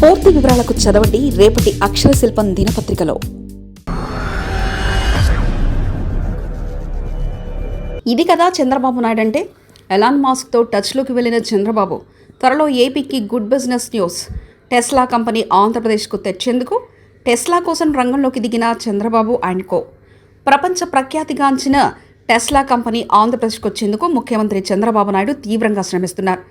పూర్తి వివరాలకు చదవండి రేపటి అక్షర శిల్పం దినపత్రికలో. ఇది కదా చంద్రబాబు నాయుడు అంటే? ఎలాన్ మాస్క్తో టచ్లోకి వెళ్ళిన చంద్రబాబు త్వరలో ఏపీకి good business news. Tesla company ఆంధ్రప్రదేశ్కు తెచ్చేందుకు టెస్లా కోసం రంగంలోకి దిగిన చంద్రబాబు అండ్ కో. ప్రపంచ ప్రఖ్యాతిగాంచిన టెస్లా కంపెనీ ఆంధ్రప్రదేశ్కు వచ్చేందుకు ముఖ్యమంత్రి చంద్రబాబు నాయుడు తీవ్రంగా శ్రమిస్తున్నారు.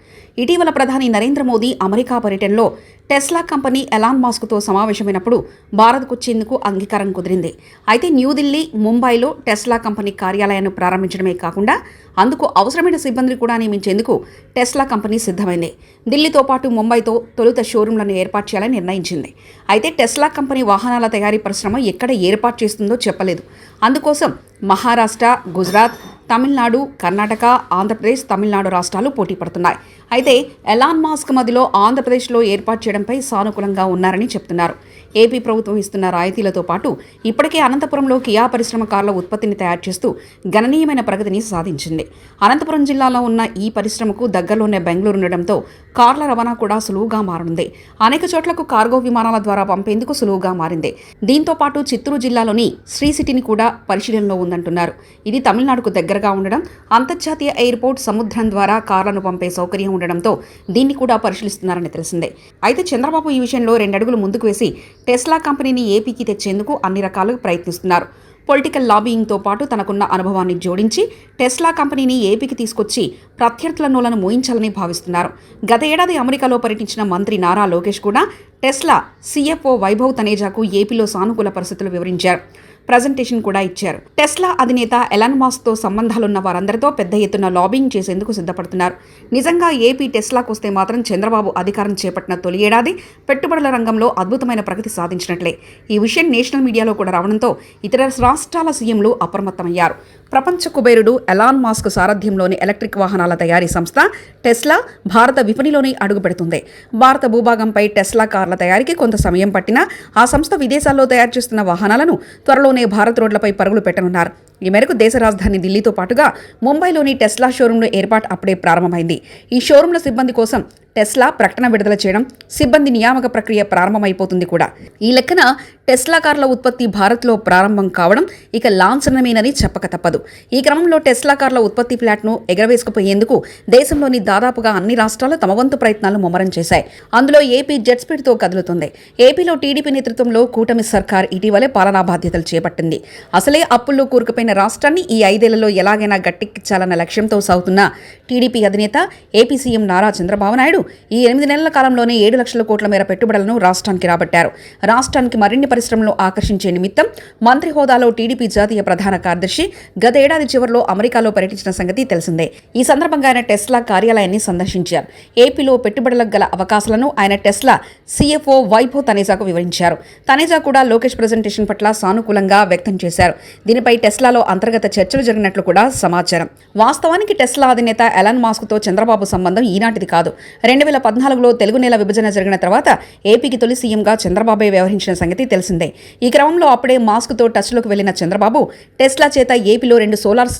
ఇటీవల ప్రధాని నరేంద్ర మోదీ అమెరికా పర్యటనలో టెస్లా కంపెనీ ఎలాన్ మాస్క్తో సమావేశమైనప్పుడు భారత్కు వచ్చేందుకు అంగీకారం కుదిరింది. అయితే న్యూఢిల్లీ ముంబైలో టెస్లా కంపెనీ కార్యాలయాన్ని ప్రారంభించడమే కాకుండా అందుకు అవసరమైన సిబ్బందిని కూడా నియమించేందుకు టెస్లా కంపెనీ సిద్ధమైంది. ఢిల్లీతో పాటు ముంబైతో తొలుత షోరూంలను ఏర్పాటు చేయాలని నిర్ణయించింది. అయితే టెస్లా కంపెనీ వాహనాల తయారీ పరిశ్రమ ఎక్కడ ఏర్పాటు చేస్తుందో చెప్పలేదు. అందుకోసం మహారాష్ట్ర గుజరాత్ తమిళనాడు కర్ణాటక ఆంధ్రప్రదేశ్ తమిళనాడు రాష్ట్రాలు పోటీ పడుతున్నాయి. అయితే ఎలాన్ మాస్క్ మధ్యలో ఆంధ్రప్రదేశ్లో ఏర్పాటు చేయడంపై సానుకూలంగా ఉన్నారని చెప్తున్నారు. ఏపీ ప్రభుత్వం ఇస్తున్న రాయితీలతో పాటు ఇప్పటికే అనంతపురంలో కియా పరిశ్రమ కార్ల ఉత్పత్తిని తయారు చేస్తూ గణనీయమైన ప్రగతిని సాధించింది. అనంతపురం జిల్లాలో ఉన్న ఈ పరిశ్రమకు దగ్గరలోనే బెంగళూరు ఉండడంతో కార్ల రవాణా కూడా సులువుగా మారనుంది. అనేక చోట్లకు కార్గో విమానాల ద్వారా పంపేందుకు సులువుగా మారింది. దీంతో పాటు చిత్తూరు జిల్లాలోని శ్రీ సిటీని కూడా పరిశీలనలో ఉందంటున్నారు. ఇది తమిళనాడుకు దగ్గరగా ఉండడం అంతర్జాతీయ ఎయిర్పోర్ట్ సముద్రం ద్వారా కార్లను పంపే సౌకర్యం ఉండడంతో దీన్ని కూడా పరిశీలిస్తున్నారని తెలిసిందే. అయితే చంద్రబాబు ఈ విషయంలో రెండడుగులు ముందుకు వేసి టెస్లా కంపెనీని ఏపీకి తెచ్చేందుకు అన్ని రకాలుగా ప్రయత్నిస్తున్నారు. పొలిటికల్ లాబీయింగ్తో పాటు తనకున్న అనుభవాన్ని జోడించి టెస్లా కంపెనీని ఏపీకి తీసుకొచ్చి ప్రత్యర్థుల నూలను మోయించాలని భావిస్తున్నారు. గత ఏడాది అమెరికాలో పర్యటించిన మంత్రి నారా లోకేష్ కూడా టెస్లా సీఎఫ్ఓ వైభవ్ తనేజాకు ఏపీలో సానుకూల పరిస్థితులు వివరించారు. ప్రజెంటేషన్ కూడా ఇచ్చారు. టెస్లా అధినేత ఎలాన్ మాస్క్తో సంబంధాలున్న వారందరితో పెద్ద ఎత్తున లాబింగ్ చేసేందుకు సిద్ధపడుతున్నారు. నిజంగా ఏపీ టెస్లాకు వస్తే మాత్రం చంద్రబాబు అధికారం చేపట్టిన తొలి ఏడాది పెట్టుబడుల రంగంలో అద్భుతమైన ప్రగతి సాధించినట్లే. ఈ విషయం నేషనల్ మీడియాలో కూడా రావడంతో ఇతర రాష్ట్రాల సీఎంలు అప్రమత్తమయ్యారు. ప్రపంచ కుబేరుడు ఎలాన్ మాస్క్ సారథ్యంలోని ఎలక్ట్రిక్ వాహనాల తయారీ సంస్థ టెస్లా భారత విపణిలోనే అడుగుపెడుతుంది. భారత భూభాగంపై టెస్లా కార్ల తయారీకి కొంత సమయం పట్టినా ఆ సంస్థ విదేశాల్లో తయారు చేస్తున్న వాహనాలను త్వరలో త్వరలోనే భారత్ రోడ్లపై పరుగులు పెట్టనున్నారు. ఈ మేరకు దేశ రాజధాని ఢిల్లీతో పాటుగా ముంబైలోని టెస్లా షోరూంలో ఏర్పాటు అప్పుడే ప్రారంభమైంది. ఈ షోరూంల సిబ్బంది కోసం టెస్లా ప్రకటన విడుదల చేయడం సిబ్బంది నియామక ప్రక్రియ ప్రారంభమైపోతుంది కూడా. ఈ లెక్కన టెస్లా కార్ల ఉత్పత్తి భారత్లో ప్రారంభం కావడం ఇక లాంఛనమేనని చెప్పక తప్పదు. ఈ క్రమంలో టెస్లా కార్ల ఉత్పత్తి ఫ్లాట్ను ఎగరవేసుకుపోయేందుకు దేశంలోని దాదాపుగా అన్ని రాష్ట్రాలు తమ వంతు ప్రయత్నాలు ముమ్మరం చేశాయి. అందులో ఏపీ జెట్ స్పీడ్తో కదులుతుంది. ఏపీలో టీడీపీ నేతృత్వంలో కూటమి సర్కార్ ఇటీవలే పాలనా బాధ్యతలు చేపట్టింది. అసలే అప్పుల్లో కూరుకుపోయిన రాష్ట్రాన్ని ఈ ఐదేళ్ళలో ఎలాగైనా గట్టెక్కించాలన్న లక్ష్యంతో సాగుతున్న టీడీపీ అధినేత ఏపీ సీఎం నారా చంద్రబాబు నాయుడు ఈ ఎనిమిది నెలల కాలంలోనే ఏడు లక్షల కోట్ల మేర పెట్టుబడులను రాష్ట్రానికి రాబట్టారు. రాష్ట్రానికి మరిన్ని పరిశ్రమలు ఆకర్షించే నిమిత్తం మంత్రి హోదాలో టీడీపీ జాతీయ ప్రధాన కార్యదర్శి గతేడాది చివరిలో అమెరికాలో పర్యటించిన సంగతి తెలిసిందే. ఈ సందర్భంగా ఆయన టెస్లా కార్యాలయాన్ని సందర్శించారు. ఏపీలో పెట్టుబడులకు గల అవకాశాలను ఆయన టెస్లా సీఎఫ్ఓ వైభవ్ తనేజాకు వివరించారు. తనేజా కూడా లోకేష్ ప్రజెంటేషన్ పట్ల సానుకూలంగా వ్యక్తం చేశారు. దీనిపై టెస్లాలో అంతర్గత చర్చలు జరిగినట్లు కూడా సమాచారం. వాస్తవానికి టెస్లా అధినేత ఎలాన్ మాస్క్తో చంద్రబాబు సంబంధం ఈనాటిది కాదు. రెండు వేల పద్నాలుగులో తెలుగు నేల విభజన జరిగిన తర్వాత ఏపీకి తొలి సీఎంగా చంద్రబాబే వ్యవహరించిన సంగతి తెలిసిందే. ఈ క్రమంలో అప్పుడే మాస్క్తో టచ్లోకి వెళ్ళిన చంద్రబాబు టెస్లా చేత ఏపీలో రెండు సోలార్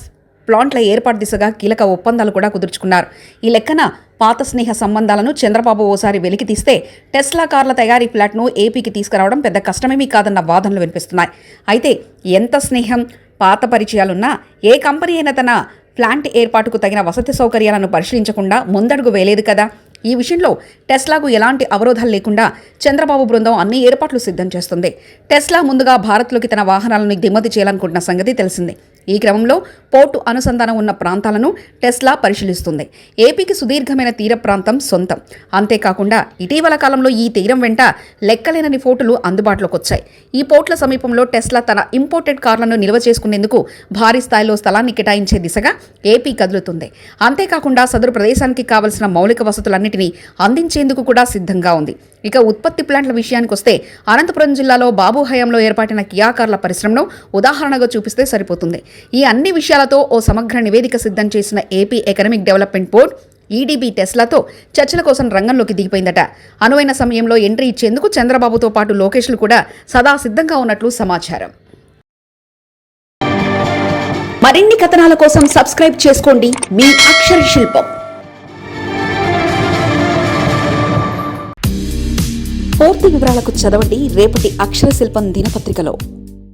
ప్లాంట్ల ఏర్పాటు దిశగా కీలక ఒప్పందాలు కూడా కుదుర్చుకున్నారు. ఈ లెక్కన పాత స్నేహ సంబంధాలను చంద్రబాబు ఓసారి వెలికి తీస్తే టెస్లా కార్ల తయారీ ఫ్లాట్ను ఏపీకి తీసుకురావడం పెద్ద కష్టమేమీ కాదన్న వాదనలు వినిపిస్తున్నాయి. అయితే ఎంత స్నేహం పాత పరిచయాలున్నా ఏ కంపెనీ అయినా తన ప్లాంట్ ఏర్పాటుకు తగిన వసతి సౌకర్యాలను పరిశీలించకుండా ముందడుగు వేయలేదు కదా. ఈ విషయంలో టెస్లాకు ఎలాంటి అవరోధాలు లేకుండా చంద్రబాబు బృందం అన్ని ఏర్పాట్లు సిద్ధం చేస్తుంది. టెస్లా ముందుగా భారత్లోకి తన వాహనాలను దిగుమతి చేయాలనుకుంటున్న సంగతి తెలిసిందే. ఈ క్రమంలో పోర్టు అనుసంధానం ఉన్న ప్రాంతాలను టెస్లా పరిశీలిస్తుంది. ఏపీకి సుదీర్ఘమైన తీర ప్రాంతం సొంతం. అంతేకాకుండా ఇటీవల కాలంలో ఈ తీరం వెంట లెక్కలేనని ఫోటోలు అందుబాటులోకి వచ్చాయి ఈ పోర్ట్ల సమీపంలో టెస్లా తన ఇంపోర్టెడ్ కార్లను నిల్వ చేసుకునేందుకు భారీ స్థాయిలో స్థలాన్ని కేటాయించే దిశగా ఏపీ కదులుతుంది. అంతేకాకుండా సదరు ప్రదేశానికి కావలసిన మౌలిక వసతులన్నింటినీ అందించేందుకు కూడా సిద్ధంగా ఉంది. ఇక ఉత్పత్తి ప్లాంట్ల విషయానికి వస్తే అనంతపురం జిల్లాలో బాబు హయాంలో ఏర్పాటైన కియాకార్ల పరిశ్రమను ఉదాహరణగా చూపిస్తే సరిపోతుంది. ఈ అన్ని విషయాల టెస్లాతో ఓ సమగ్ర నివేదిక సిద్ధం చేసిన AP economic development board EDB టెస్లాతో చర్చల కోసం రంగంలోకి దిగిపోయిందట. అనువైన సమయంలో ఎంట్రీ ఇచ్చేందుకు చంద్రబాబుతో పాటు లోకేష్లు కూడా సదా సిద్ధంగా ఉన్నట్లు సమాచారం. మరిన్ని కథనాల కోసం సబ్స్క్రైబ్ చేసుకోండి మీ అక్షర శిల్పం. పూర్తి వివరాలకు చదవండి రేపటి అక్షర శిల్పం దినపత్రికలో.